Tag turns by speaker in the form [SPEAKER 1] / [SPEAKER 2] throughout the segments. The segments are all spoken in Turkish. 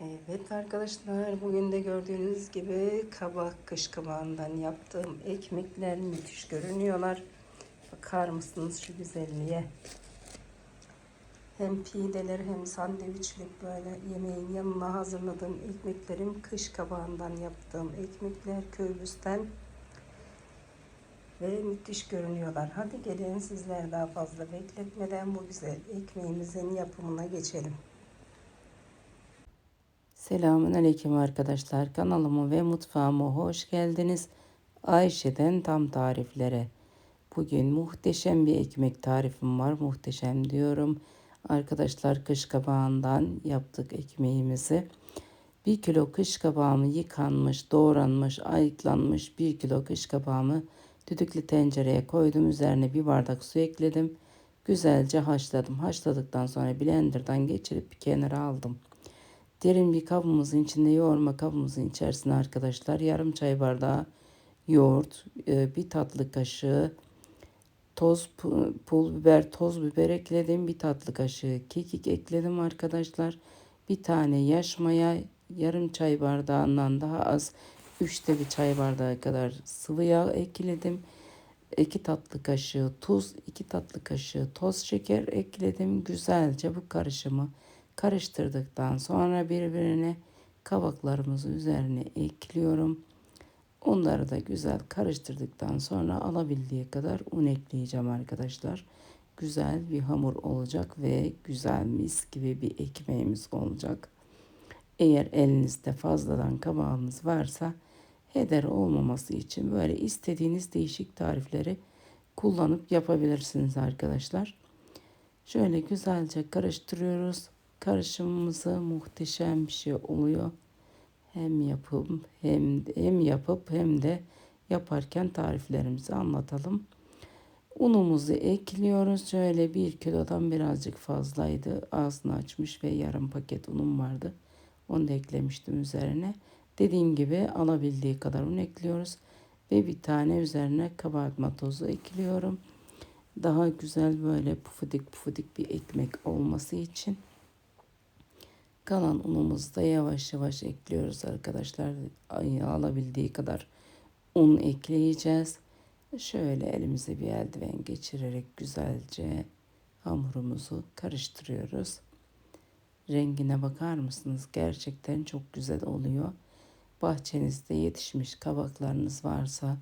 [SPEAKER 1] Evet arkadaşlar bugün de gördüğünüz gibi kabak kış kabağından yaptığım ekmekler müthiş görünüyorlar. Bakar mısınız şu güzelliğe? Hem pideler hem sandviçlik böyle yemeğin yanına hazırladığım ekmeklerim kış kabağından yaptığım ekmekler köylüsten ve müthiş görünüyorlar. Hadi gelin sizler daha fazla bekletmeden bu güzel ekmeğimizin yapımına geçelim. Selamun Aleyküm arkadaşlar. Kanalıma ve mutfağıma hoş geldiniz. Ayşe'den tam tariflere. Bugün muhteşem bir ekmek tarifim var. Muhteşem diyorum. Arkadaşlar kış kabağından yaptık ekmeğimizi. 1 kilo kış kabağımı yıkanmış, doğranmış, ayıklanmış 1 kilo kış kabağımı düdüklü tencereye koydum. Üzerine bir bardak su ekledim. Güzelce haşladım. Haşladıktan sonra blenderdan geçirip bir kenara aldım. Derin bir kabımızın içinde yoğurma kabımızın içerisine arkadaşlar yarım çay bardağı yoğurt, e, bir tatlı kaşığı toz pul biber, toz biber ekledim. Bir tatlı kaşığı kekik ekledim arkadaşlar. Bir tane yaş maya, yarım çay bardağından daha az üçte bir çay bardağı kadar sıvı yağ ekledim. 2 tatlı kaşığı tuz, 2 tatlı kaşığı toz şeker ekledim. Güzelce bu karışımı karıştırdıktan sonra birbirine kabaklarımızı üzerine ekliyorum. Onları da güzel karıştırdıktan sonra alabildiği kadar un ekleyeceğim arkadaşlar. Güzel bir hamur olacak ve güzel mis gibi bir ekmeğimiz olacak. Eğer elinizde fazladan kabağımız varsa heder olmaması için böyle istediğiniz değişik tarifleri kullanıp yapabilirsiniz arkadaşlar. Şöyle güzelce karıştırıyoruz. Karışımımızı muhteşem bir şey oluyor. Hem yapım hem hem yapıp hem de yaparken tariflerimizi anlatalım. Unumuzu ekliyoruz. Şöyle bir kilodan birazcık fazlaydı. Ağzını açmış ve yarım paket unum vardı. Onu da eklemiştim üzerine. Dediğim gibi alabildiği kadar un ekliyoruz. Ve bir tane üzerine kabartma tozu ekliyorum. Daha güzel böyle pufudik pufudik bir ekmek olması için. Kalan unumuzu da yavaş yavaş ekliyoruz arkadaşlar. Alabildiği kadar un ekleyeceğiz. Şöyle elimize bir eldiven geçirerek güzelce hamurumuzu karıştırıyoruz. Rengine bakar mısınız? Gerçekten çok güzel oluyor. Bahçenizde yetişmiş kabaklarınız varsa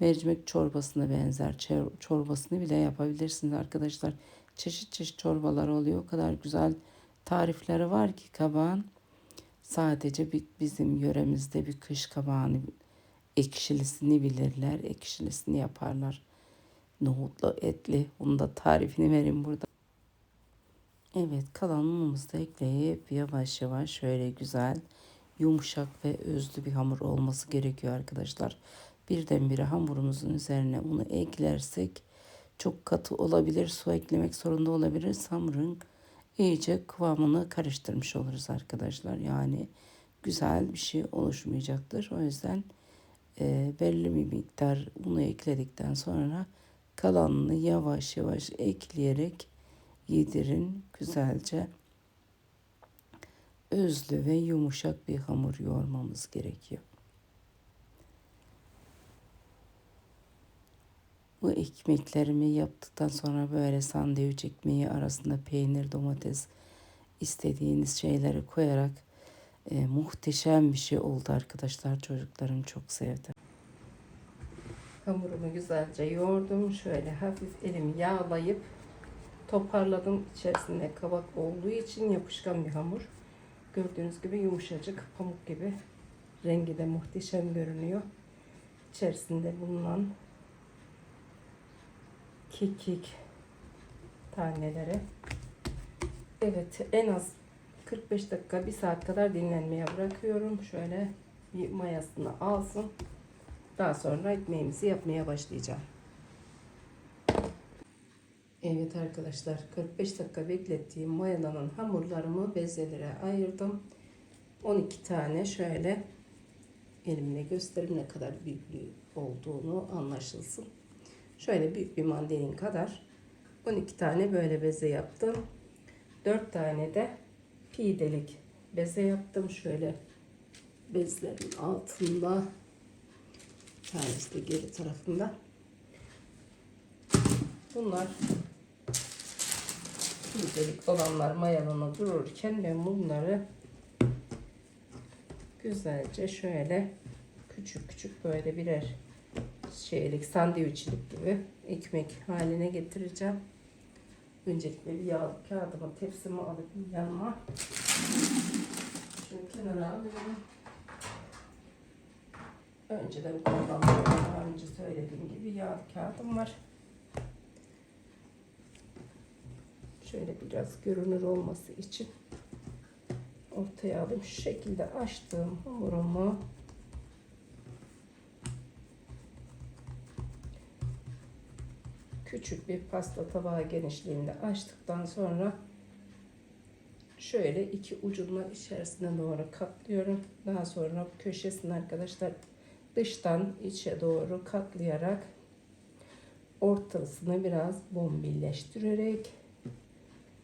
[SPEAKER 1] mercimek çorbasına benzer çorbasını bile yapabilirsiniz arkadaşlar. Çeşit çeşit çorbalar oluyor. O kadar güzel tarifleri var ki kabağın. Sadece bizim yöremizde bir kış kabağını ekşilisini bilirler. Ekşilisini yaparlar. Nohutlu, etli. Onun da tarifini verin burada. Evet kalan unumuzu da ekleyip yavaş yavaş şöyle güzel yumuşak ve özlü bir hamur olması gerekiyor arkadaşlar. Birdenbire hamurumuzun üzerine unu eklersek çok katı olabilir. Su eklemek zorunda olabilir. Hamurun iyice kıvamını karıştırmış oluruz arkadaşlar. Yani güzel bir şey oluşmayacaktır. O yüzden e, belli bir miktar unu ekledikten sonra kalanını yavaş yavaş ekleyerek yedirin güzelce özlü ve yumuşak bir hamur yoğurmamız gerekiyor. Bu ekmeklerimi yaptıktan sonra böyle sandviç ekmeği arasında peynir, domates istediğiniz şeyleri koyarak e, muhteşem bir şey oldu arkadaşlar. Çocuklarım çok sevdi. Hamurumu güzelce yoğurdum. Şöyle hafif elimi yağlayıp toparladım. İçerisinde kabak olduğu için yapışkan bir hamur. Gördüğünüz gibi yumuşacık, pamuk gibi. Rengi de muhteşem görünüyor. İçerisinde bulunan kekik taneleri. Evet en az 45 dakika 1 saat kadar dinlenmeye bırakıyorum. Şöyle bir mayasını alsın. Daha sonra ekmeğimizi yapmaya başlayacağım. Evet arkadaşlar 45 dakika beklettiğim mayalanan hamurlarımı bezelere ayırdım. 12 tane şöyle elimle göstereyim ne kadar büyüklüğü olduğunu anlaşılsın. Şöyle büyük bir mandalin kadar 12 tane böyle beze yaptım. 4 tane de pidelik beze yaptım. Şöyle bezlerin altında. Tanesi de geri tarafında. Bunlar güzelik olanlar mayalana dururken ben bunları güzelce şöyle küçük küçük böyle birer şeylik sandviçlik gibi ekmek haline getireceğim. Öncelikle bir yağ kağıdımı tepsimi alıp yanıma şunu kenara alıyorum. Önceden kullandığım daha önce söylediğim gibi yağ kağıdım var. Şöyle biraz görünür olması için ortaya alayım. Şu şekilde açtığım hamurumu küçük bir pasta tabağı genişliğinde açtıktan sonra şöyle iki ucundan içerisine doğru katlıyorum. Daha sonra köşesini arkadaşlar dıştan içe doğru katlayarak ortasını biraz bombilleştirerek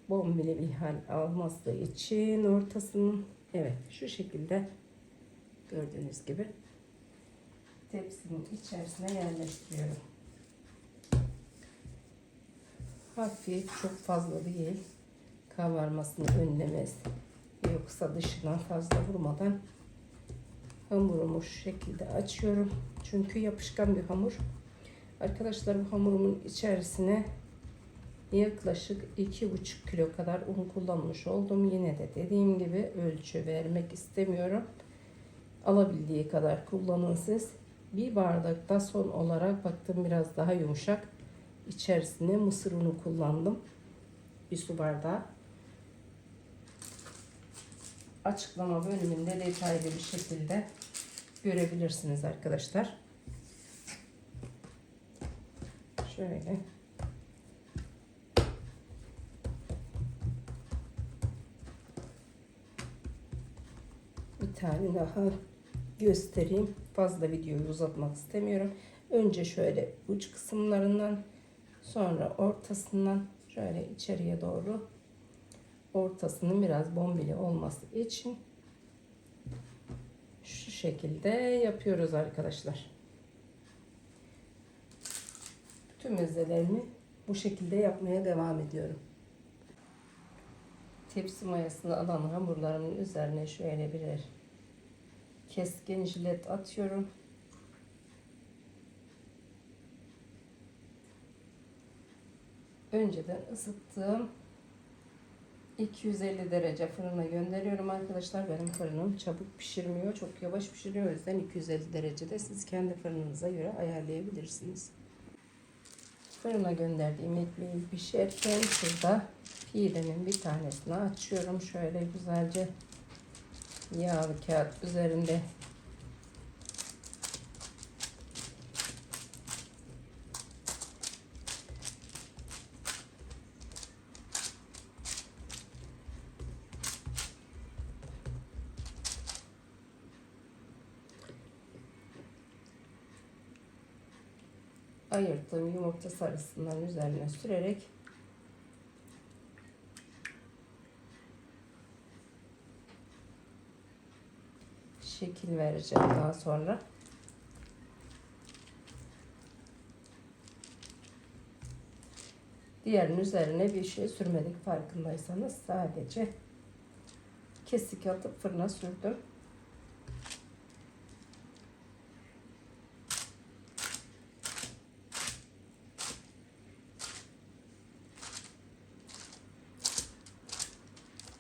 [SPEAKER 1] bombili bir hal alması için ortasının evet şu şekilde gördüğünüz gibi tepsinin içerisine yerleştiriyorum. Hafif çok fazla değil. Kabarmasını önlemez. Yoksa dışına fazla vurmadan hamurumu şu şekilde açıyorum. Çünkü yapışkan bir hamur. Arkadaşlar bu hamurumun içerisine yaklaşık iki buçuk kilo kadar un kullanmış oldum. Yine de dediğim gibi ölçü vermek istemiyorum. Alabildiği kadar kullanın siz. Bir bardakta son olarak baktım biraz daha yumuşak içerisine mısır unu kullandım bir su bardağı açıklama bölümünde detaylı bir şekilde görebilirsiniz arkadaşlar. Şöyle. Bir tane daha göstereyim. Fazla videoyu uzatmak istemiyorum. Önce şöyle uç kısımlarından sonra ortasından şöyle içeriye doğru ortasının biraz bombili olması için şu şekilde yapıyoruz arkadaşlar. Tüm mezelerimi bu şekilde yapmaya devam ediyorum. Tepsi mayasını alan hamurlarımın üzerine şöyle birer keskin jilet atıyorum. Önceden ısıttığım 250 derece fırına gönderiyorum arkadaşlar. Benim fırınım çabuk pişirmiyor. Çok yavaş pişiriyor. O yüzden 250 derecede siz kendi fırınınıza göre ayarlayabilirsiniz. Fırına gönderdiğim ekmeğim pişerken şurada pidemin bir tanesini açıyorum. Şöyle güzelce yağlı kağıt üzerinde ayırttığım yumurta sarısından üzerine sürerek şekil vereceğim daha sonra. Diğerinin üzerine bir şey sürmedik farkındaysanız sadece kesik atıp fırına sürdüm.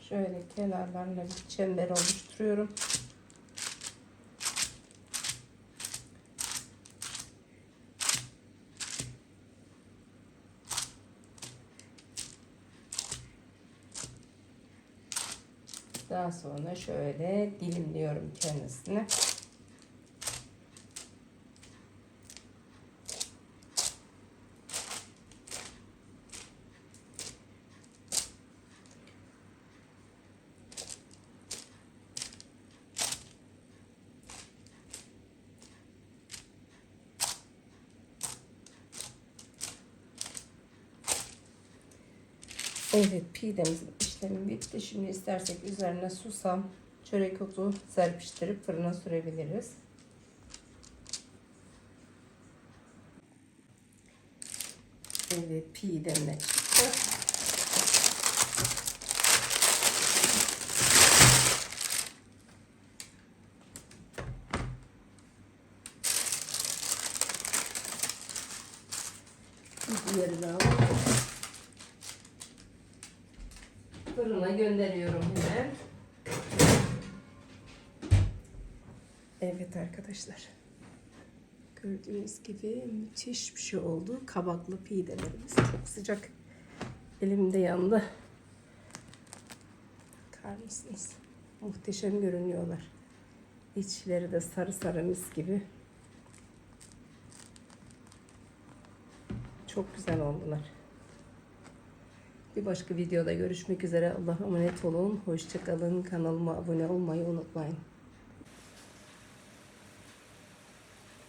[SPEAKER 1] Şöyle kenarlarına bir çember oluşturuyorum. Daha sonra şöyle dilimliyorum kendisini. Evet pidemizin işlemi bitti. Şimdi istersek üzerine susam çörek otu serpiştirip fırına sürebiliriz. Evet pidem de çıktı. De alalım. Fırına gönderiyorum hemen. Evet arkadaşlar. Gördüğünüz gibi müthiş bir şey oldu. Kabaklı pidelerimiz çok sıcak. Elimde yandı. Bakar mısınız? Muhteşem görünüyorlar. İçleri de sarı sarı mis gibi. Çok güzel oldular. Bir başka videoda görüşmek üzere. Allah'a emanet olun. Hoşçakalın. Kanalıma abone olmayı unutmayın.